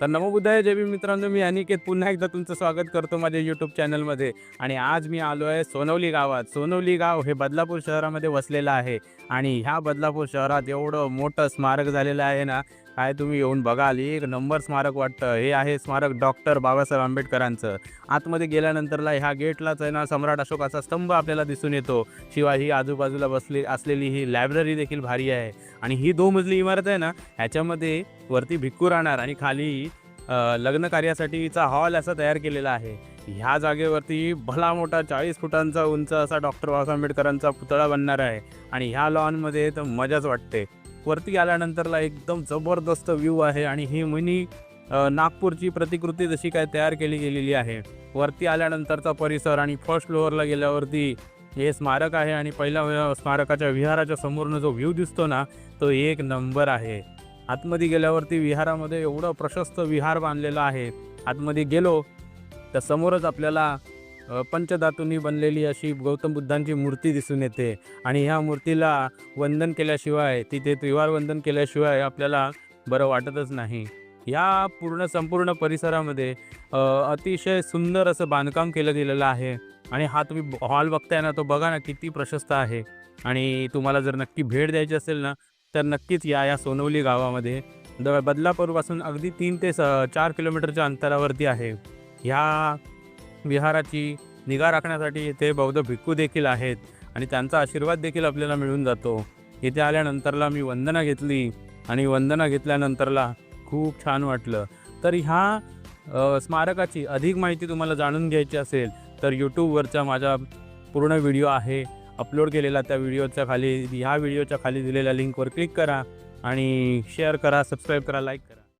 तर नमो जेबी मित्रांनो. मी अनिकेत. पुन्हा एकदा तुमचं स्वागत करतो माझ्या यूट्यूब चॅनलमध्ये आणि आज मी आलो आहे सोनवली गावात. सोनवली गाव हे बदलापूर शहरामध्ये वसलेलं आहे. आणि ह्या बदलापूर शहरात एवढं मोठं स्मारक झालेलं आहे ना काय तुम्ही येऊन बघाल एक नंबर स्मारक वाटतं. हे आहे स्मारक डॉक्टर बाबासाहेब आंबेडकरांचं. आतमध्ये गेल्यानंतरला ह्या गेटलाच आहे ना सम्राट अशोकाचा स्तंभ आपल्याला दिसून येतो. शिवाय ही आजूबाजूला बसली असलेली ही लायब्ररी देखील भारी आहे. आणि ही दो मजली इमारत आहे ना ह्याच्यामध्ये वरती भिक्खू राहणार आणि खाली लग्न कार्यासाठीचा हॉल असा तयार केलेला आहे. ह्या जागेवरती भला मोठा चाळीस फुटांचा उंच असा डॉक्टर बाबासाहेब आंबेडकरांचा पुतळा बनणार आहे. आणि ह्या लॉनमध्ये तर मजाच वाटते. वरती आल्यानंतरला एकदम जबरदस्त व्ह्यू आहे आणि ही मिनी नागपूरची प्रतिकृती जशी काय तयार केली गेलेली आहे. वरती आल्यानंतरचा परिसर आणि फर्स्ट फ्लोअरला गेल्यावरती हे स्मारक आहे आणि पहिल्या स्मारकाच्या विहाराच्या समोरनं जो व्ह्यू दिसतो ना तो एक नंबर आहे. आतमध्ये गेल्यावरती विहारामध्ये एवढं प्रशस्त विहार बांधलेलं आहे. आतमध्ये गेलो तर समोरच आपल्याला पंचधातूंनी बनलेली अशी गौतम बुद्धांची मूर्ती दिसून येते. आणि ह्या मूर्तीला वंदन केल्याशिवाय तिथे त्रिवार वंदन केल्याशिवाय आपल्याला बरं वाटतच नाही. या पूर्ण संपूर्ण परिसरामध्ये अतिशय सुंदर असं बांधकाम केलं गेलेलं आहे. आणि हा तुम्ही हॉल बघताय ना तो बघा ना किती प्रशस्त आहे. आणि तुम्हाला जर नक्की भेट द्यायची असेल ना तर नक्कीच या या सोनवली गावामध्ये. द बदलापूरपासून अगदी तीन ते स चार किलोमीटरच्या अंतरावरती आहे. ह्या विहाराची निगा राखण्यासाठी इथे बौद्ध भिक्खू देखील आहेत आणि त्यांचा आशीर्वाद देखील आपल्याला मिळून जातो. इथे आल्यानंतरला मी वंदना घेतली आणि वंदना घेतल्यानंतरला खूप छान वाटलं. तर ह्या स्मारकाची अधिक माहिती तुम्हाला जाणून घ्यायची असेल तर यूट्यूबवरचा माझा पूर्ण व्हिडिओ आहे. अपलोड केलेला त्या व्हिडिओच्या खाली ह्या व्हिडिओच्या खाली दिलेल्या लिंकवर क्लिक करा आणि शेअर करा सबस्क्राईब करा लाईक करा.